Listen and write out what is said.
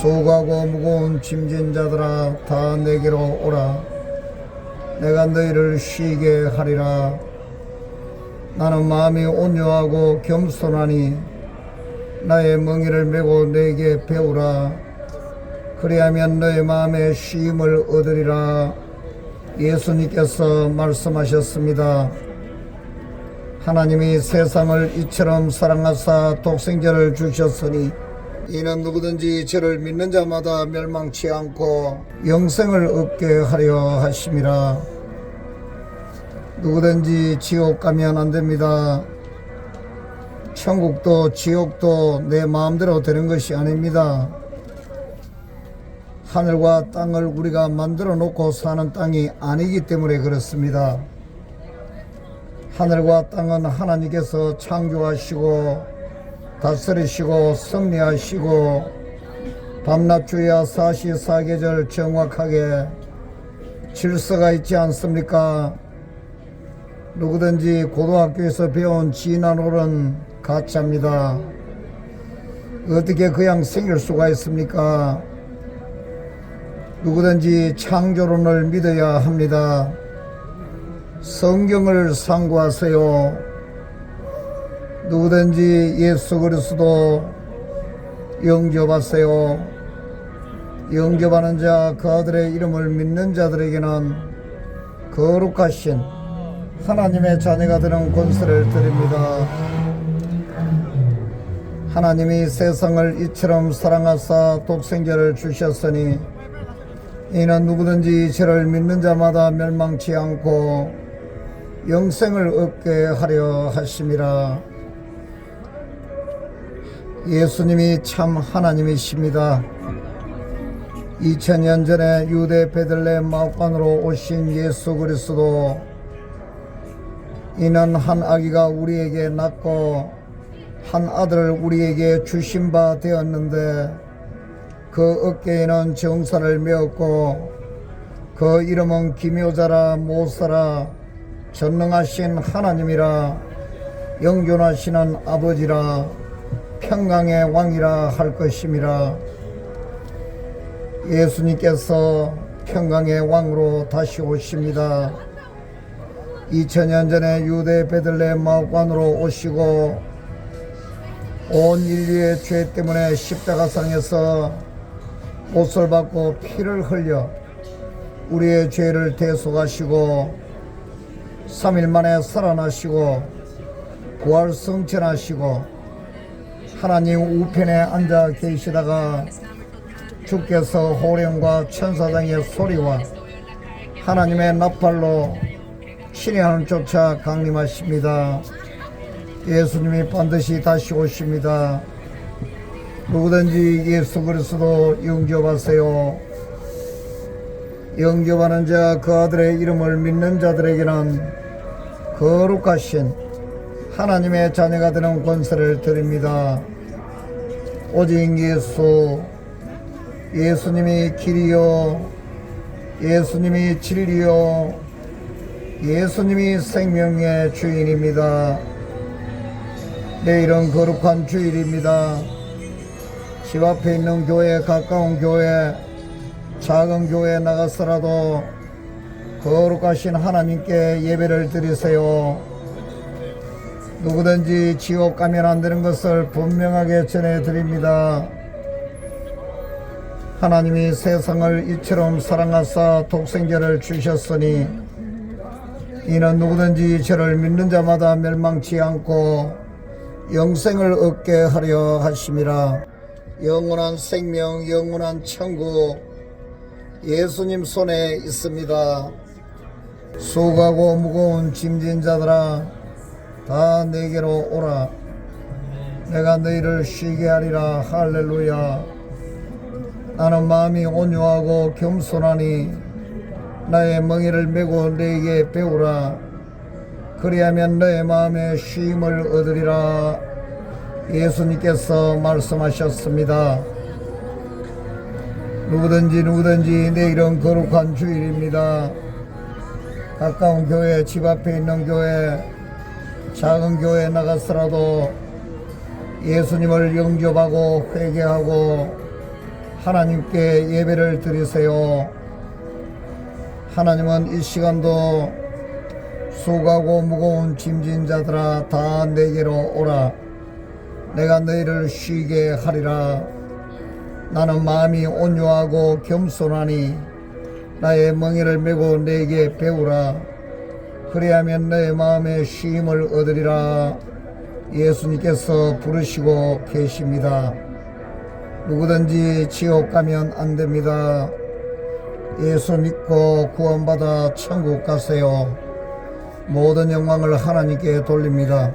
수고하고 무거운 짐진 자들아 다 내게로 오라. 내가 너희를 쉬게 하리라. 나는 마음이 온유하고 겸손하니 나의 멍에를 메고 내게 배우라. 그리하면 너의 마음에 쉼을 얻으리라. 예수님께서 말씀하셨습니다. 하나님이 세상을 이처럼 사랑하사 독생자를 주셨으니 이는 누구든지 저를 믿는 자마다 멸망치 않고 영생을 얻게 하려 하심이라 누구든지 지옥 가면 안 됩니다. 천국도 지옥도 내 마음대로 되는 것이 아닙니다. 하늘과 땅을 우리가 만들어 놓고 사는 땅이 아니기 때문에 그렇습니다. 하늘과 땅은 하나님께서 창조하시고 다스리시고 승리하시고 밤낮 주야 사시사계절 정확하게 질서가 있지 않습니까? 누구든지 고등학교에서 배운 진화론은 가짜입니다. 어떻게 그냥 생길 수가 있습니까? 누구든지 창조론을 믿어야 합니다. 성경을 상고하세요. 누구든지 예수 그리스도 영접하세요. 영접하는 자, 그 아들의 이름을 믿는 자들에게는 거룩하신 하나님의 자녀가 되는 권세를 드립니다. 하나님이 세상을 이처럼 사랑하사 독생자를 주셨으니 이는 누구든지 저를 믿는 자마다 멸망치 않고 영생을 얻게 하려 하심이라. 예수님이 참 하나님이십니다. 2000년 전에 유대 베들레 마관으로 오신 예수 그리스도 이는 한 아기가 우리에게 낳고 한 아들을 우리에게 주신 바 되었는데 그 어깨에는 정사를 메었고 그 이름은 기묘자라 모사라 전능하신 하나님이라 영존하시는 아버지라 평강의 왕이라 할 것임이라 예수님께서 평강의 왕으로 다시 오십니다. 2000년 전에 유대 베들레 마관으로 오시고 온 인류의 죄 때문에 십자가상에서 못을 받고 피를 흘려 우리의 죄를 대속하시고 3일 만에 살아나시고 부활 성천하시고 하나님 우편에 앉아 계시다가 주께서 호령과 천사장의 소리와 하나님의 나팔로 신의 하늘 쫓아 강림하십니다. 예수님이 반드시 다시 오십니다. 누구든지 예수 그리스도 영접하세요. 영접하는 자 그 아들의 이름을 믿는 자들에게는 거룩하신 하나님의 자녀가 되는 권세를 드립니다. 오직 예수, 예수님이 길이요, 예수님이 진리요, 예수님이 생명의 주인입니다. 내일은 거룩한 주일입니다. 집 앞에 있는 교회, 가까운 교회, 작은 교회에 나가서라도 거룩하신 하나님께 예배를 드리세요. 누구든지 지옥 가면 안 되는 것을 분명하게 전해드립니다. 하나님이 세상을 이처럼 사랑하사 독생자를 주셨으니 이는 누구든지 저를 믿는 자마다 멸망치 않고 영생을 얻게 하려 하심이라 영원한 생명 영원한 천국 예수님 손에 있습니다 수고하고 무거운 짐진 자들아 다 내게로 오라. 내가 너희를 쉬게 하리라. 할렐루야. 나는 마음이 온유하고 겸손하니 나의 멍에를 메고 너에게 배우라. 그리하면 너의 마음에 쉼을 얻으리라. 예수님께서 말씀하셨습니다. 누구든지 누구든지 내일은 거룩한 주일입니다. 가까운 교회 집 앞에 있는 교회 작은 교회에 나갔더라도 예수님을 영접하고 회개하고 하나님께 예배를 드리세요. 하나님은 이 시간도 수고하고 무거운 짐진 자들아 다 내게로 오라. 내가 너희를 쉬게 하리라. 나는 마음이 온유하고 겸손하니 나의 멍에를 메고 내게 배우라. 그리하면 너의 마음에 쉼을 얻으리라. 예수님께서 부르시고 계십니다. 누구든지 지옥 가면 안 됩니다. 예수 믿고 구원받아 천국 가세요. 모든 영광을 하나님께 돌립니다.